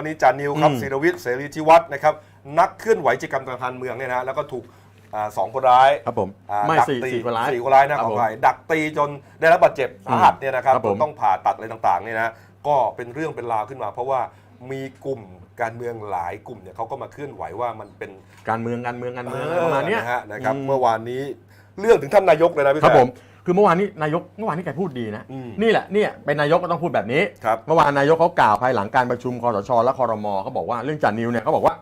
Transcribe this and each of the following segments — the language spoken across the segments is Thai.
รณีจานิวครับอืมศิรวิทย์เสรีจิวัฒน์นะครับนักเคลื่อนไหวกิจกรรมทางการเมืองเนี่ยนะแล้วก็ถูกอ่าสองคนร้ายครับผมอ่าไม่ดักสี่ตีสี่คนร้ายสี่คนร้ายนะคขรัอบผมอภัยดักตีจนได้รับบาดเจ็บสาหัสเนี่ยนะครับครับผมจนต้องผ่าตัดอะไรต่างๆเนี่ยนะก็เป็นเรื่องเป็นราวขึ้นมา เพราะว่ามีกลุ่มการเมืองหลายกลุ่มเนี่ยเขาก็มาเคลื่อนไหวว่ามันเป็น การเมืองการเมืองการเมืองเออะไรอประมาณเนี้ยนะฮะนะครับอืม เมื่อวานนี้เรื่องถึงท่านนายกเลยนะพี่ครับแซผม คือเมื่อวานนี้นายกเมื่อวานนี้แกพูดดีนะ อืมนี่แหละเนี่ยเป็นนายกก็ต้องพูดแบบนี้ ครับ เมื่อวานนายกเขากล่าวภายหลังการประชุมคอสชและคอรมเขาบอกว่าเรื่องจานิวเนี่ยเขาบอกว่า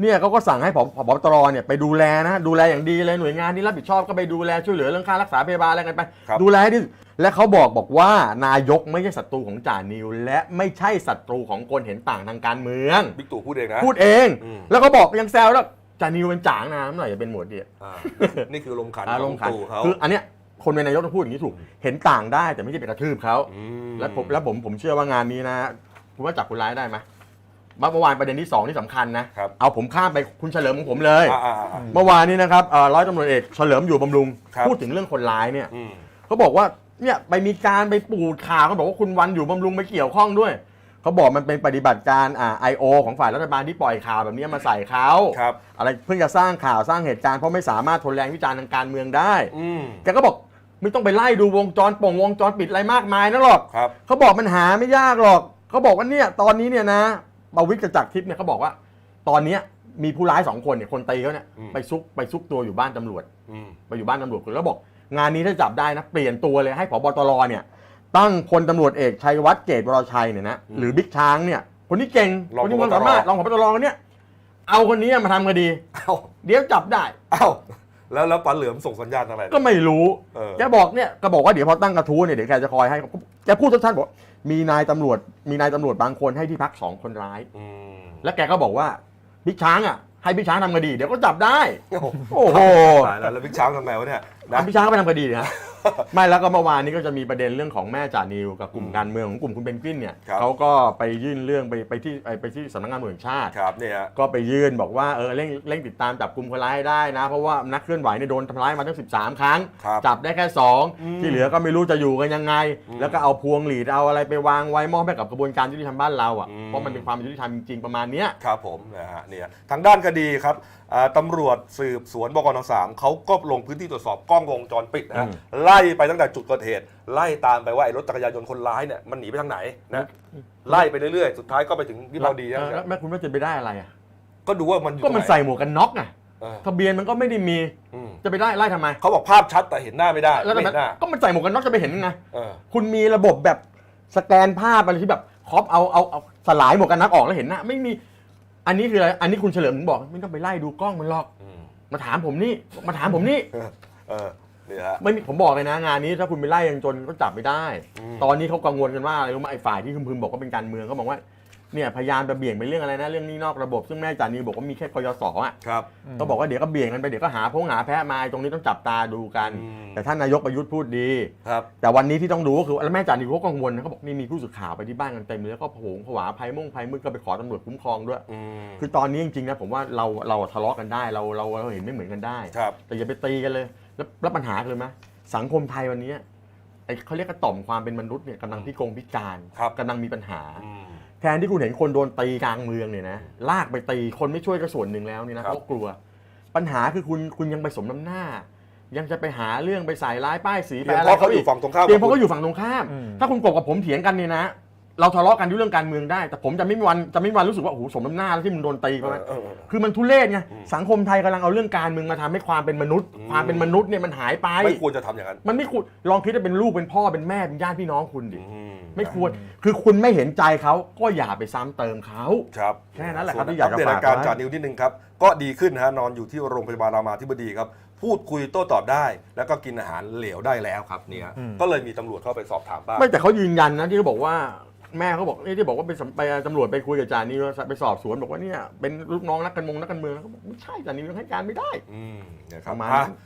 เนี่ยเขาก็สั่งให้ผบผบตรเนี่ยไปดูแลนะดูแลอย่างดีเลยหน่วยงานที่รับผิดชอบก็ไปดูแลช่วยเหลือเรื่องค่ารักษาพยาบาลอะไรกันไป ครับ ดูแลให้ดีและเขาบอกบอกว่านายกไม่ใช่ศัตรูของจานิว และไม่ใช่ศัตรูของคนเห็นต่างทางการเมือง บิ๊กตู่พูดเองนะ พูดเอง อืม แล้วก็บอกยังแซวแล้วจานิวเป็นจ่างนะเมื่อไหร่จะเป็นหมวดเดียอ่านี่คือลมณ์ขันอารมณ์ขันตู่เขา คืออันเนี้ย คนเป็นนายกต้องพูดอย่างนี้ถูก เห็นต่างได้แต่ไม่ใช่ไปกระทืบเขามแล้วผมแล้วผมผมเชื่อว่างานนี้นะคุณว่าจับคนร้ายได้ไหมเมื่อวานประเด็นที่สองที่สำคัญนะครับเอาผมข้ามไปคุณเฉลิมของผมเลยอ่าอ่าอ่าเมื่อวานนี้นะครับเอ่อร้อยตำรวจเอกเฉลิมอยู่บำรุงครับพูดถึงเรื่องคนร้ายเนี่ยอืมเขาบอกว่าเนี่ยไปมีการไปปูดข่าวเขาบอกว่าคุณวันอยู่บำรุงไปเกี่ยวข้องด้วยเขาบอกมันเป็นปฏิบัติการอ่าไอโอของฝ่ายรัฐบาลที่ปล่อยข่าวแบบนี้มาใส่เขาครับอะไรเพื่อจะสร้างข่าวสร้างเหตุการณ์เพราะไม่สามารถทนแรงวิจารณ์ทางการเมืองได้อืมแกก็บอก ไม่ต้องไปไล่ดูวงจรป่งวงจรปิดอะไรมากมายนะหรอกครับ เขาบอกมันหาไม่ยากหรอกเขาบอกว่าเนี่ยตอนนี้เนี่ยนะประวิตรกับจักรทิพย์เนี่ยเขาบอกว่า ตอนเนี้ยมีผู้ร้ายสองคนเนี่ยคนตีเขาเนี่ยอืม ไปซุกไปซุกตัวอยู่บ้านตำรวจ อืม ไปอยู่บ้านตำรวจแล้วบอก งานนี้ถ้าจับได้นะเปลี่ยนตัวเลยให้ผบตรเนี่ยตั้งพลตำรวจเอกชัยวัฒน์เกตวรชัยเนี่ยนะหรือบิ๊กช้างเนี่ย คนที่เก่งรองคนที่ผบมันตรสามารถรองผบตรคนเนี้ยเอาคนนี้มาทำคดี เอ้าเดี๋ยวจับได้ เอ้า แล้วแล้วปันเหลือมส่งสัญญาณอะไร ก็ไม่รู้ เออ แกบอกเนี่ยก็บอกว่าเดี๋ยวพอตั้งกระทู้เนี่ยเดี๋ยวแกจะคอยให้ แกพูดสั้นๆบอกมีนายตำรวจ มีนายตำรวจบางคนให้ที่พักสองคนร้าย อืมแล้วแกก็บอกว่าบิ๊กช้างอะให้บิ๊กช้างทำคดีเดี๋ยวก็จับได้ โอ้โหโอ้โหตายแล้วแล้วบิ๊กช้างทำไงวะเนี่ย นะเอาบิ๊กช้างก็ไปทำคดีนะ ไม่แล้วก็เมื่อวานนี้ก็จะมีประเด็นเรื่องของแม่จ่านิวกับกลุ่มอืมการเมืองของกลุ่มคุณเบนกวินเนี่ยครับ เขาก็ไปยื่นเรื่องไปไปที่ไปที่สำนักงานตำรวจแห่งชาติ ครับเนี่ยฮะ ก็ไปยื่นบอกว่าเออเร่งเร่งติดตามจับกลุ่มคนร้ายให้ได้นะ เพราะว่านักเคลื่อนไหวเนี่ยโดนทำร้ายมาตั้ง 13 ครั้ง ครับจับได้แค่อืม2ที่เหลือก็ไม่รู้จะอยู่กันยังไงอืมแล้วก็เอาพวงหลีดเอาอะไรไปวางไว้มอบให้กับกระบวนการยุติธรรมบ้านเราอะอืม เพราะมันเป็นความยุติธรรมจริงๆประมาณเนี้ย ครับผมนะฮะเนี่ยทางด้านคดีครับอ่าตำรวจสืบสวนบกนสามเขาก็ลงพื้นที่ตรวจสอบกล้องวงจรปิดนะฮะอืม ไล่ไปตั้งแต่จุดเกิดเหตุ ไล่ตามไปว่าไอ้รถจักรยานยนต์คนร้ายเนี่ยมันหนีไปทางไหนนะไล่ไปเรื่อยๆสุดท้ายก็ไปถึงวิภาวดีเอนะอแล้วแม่คุณว่าจะไปได้อะไรอะก็ดูว่ามันอยู่ก็มันตรงไห ใส่หมวกกันน็อกอะเออ ทะเบียนมันก็ไม่ได้มีอืมจะไปได้ไล่ทำไมเขาบอกภาพชัดแต่เห็นหน้าไม่ได้แล้วไม่ทำไมเห็นหน้าก็มันใส่หมวกกันน็อกจะไปเห็นยังไง เออ คุณมีระบบแบบสแกนภาพอะไรที่แบบครอปเอาเอาเอาสลายหมวกกันน็อกออกแล้วเห็นหน้าไม่มี อันนี้คืออะไรอันนี้คุณเฉลิมถึงบอกไม่ต้องไปไล่ดูกล้องมันหรอก อืม มาถามผมนี่มาถามผมนี่เออ นี่ฮะ ไม่มีผมบอกเลยนะงานนี้ถ้าคุณไปไล่ยังจนก็จับไม่ได้ อืม ตอนนี้เขากังวลกันว่าอะไรรู้ไหมไอ้ฝ่ายที่คุณพึมบอกว่าเป็นการเมืองเขาบอกว่า เนี่ยพยายามจะเบี่ยงไปเรื่องอะไรนะเรื่องหนี้นอกระบบซึ่งแม่จานีบอกว่ามีแค่กยศอะครับ ก็บอกว่าเดี๋ยวก็เบี่ยงกันไปเดี๋ยวก็หาพงหาแพ้มาตรงนี้ต้องจับตาดูกัน อืม แต่ท่านนายกประยุทธ์พูดดี ครับ แต่วันนี้ที่ต้องดูก็คือแล้วแม่จานีเขากังวลนะเขาบอกนี่มีผู้สื่อข่าวไปที่บ้านกันเต็มเลยแล้วก็โผงผวาภัยมุ่งภัยมืดก็ไปขอตำรวจคุ้มครองด้วย อืมคือตอนนี้จริงๆนะผมว่าเราเราทะเลาะกันได้เราเราเราเห็นไม่เหมือนกันได้ ครับ แต่อย่าไปตีกันเลย แล้วแล้วปัญหาคือไหมสังคมไทยวันนี้ไอ้เขาเรียกกระต่อมความเป็นมนุษย์เนี่ยกำลังพิกงพิการครับ กำลังมีปัญหา อืม แทนที่คุณเห็นคนโดนตีกลางเมืองเนี่ยนะลากไปตีคนไม่ช่วยก็ส่วนหนึ่งแล้วเนี่ยนะครับเขากลัว ปัญหาคือคุณคุณยังไปสมน้ำหน้า ยังจะไปหาเรื่องไปใส่ร้ายป้ายสีเพีไปยงอะเพไรราะเขาเขาออียู่กฝั่งตรงข้ามเพียงเพราะกับเขาอยู่ฝั่งตรงข้าม อืม ถ้าคุณกบกับผมเถียงกันเนี่ยนะ เราทะเลาะกันด้วยเรื่องการเมืองได้ แต่ผมจะไม่มีวันจะไม่มีวันรู้สึกว่าโอ้โหสมน้ำหน้าแล้วที่มึงโดนตีคุไปณเออเออ คือมันทุเรศไงอืมสังคมไทยกำลังเอาเรื่องการเมืองมาทำให้ความเป็นมนุษย์ อืม ความเป็นมนุษย์เนี่ยมันหายไป ไม่ควรจะทำอย่างนั้นมันไม่ควรลองคิดว่าเป็นลูกเป็นพ่อเป็นแม่เป็นญาติพี่น้องคุณดิอืม ไม่ควร คือคุณไม่เห็นใจเขาก็อย่าไปซ้ำเติมเขา ครับแค่นั้นแหละครับส่วที่อยากจะปเดตฝากอาการไว้จานิวนิดนึงครับ ก็ดีขึ้นนะฮะนอนอยู่ที่โรงพยาบาลรามาธิบดีครับ พูดคุยโต้ตอบได้ แล้วก็กินอาหารเหลวได้แล้วครับเนี่ยอืมก็เลยมีตำรวจเข้าไปสอบถามบ้าง ไม่แต่เขายืนยันนะที่เขาบอกว่าแม่เขาบอกนี่ที่บอกว่าไปสัมไปตำรวจไปคุยกับจานิวไปสอบสวนบอกว่าเนี่ยเป็นลูกน้องนักการเมืองนักการเมืองเขาบอกไม่ใช่จานิวยังให้การไม่ได้ อืมเนี่ยครับประมาณอะนั้น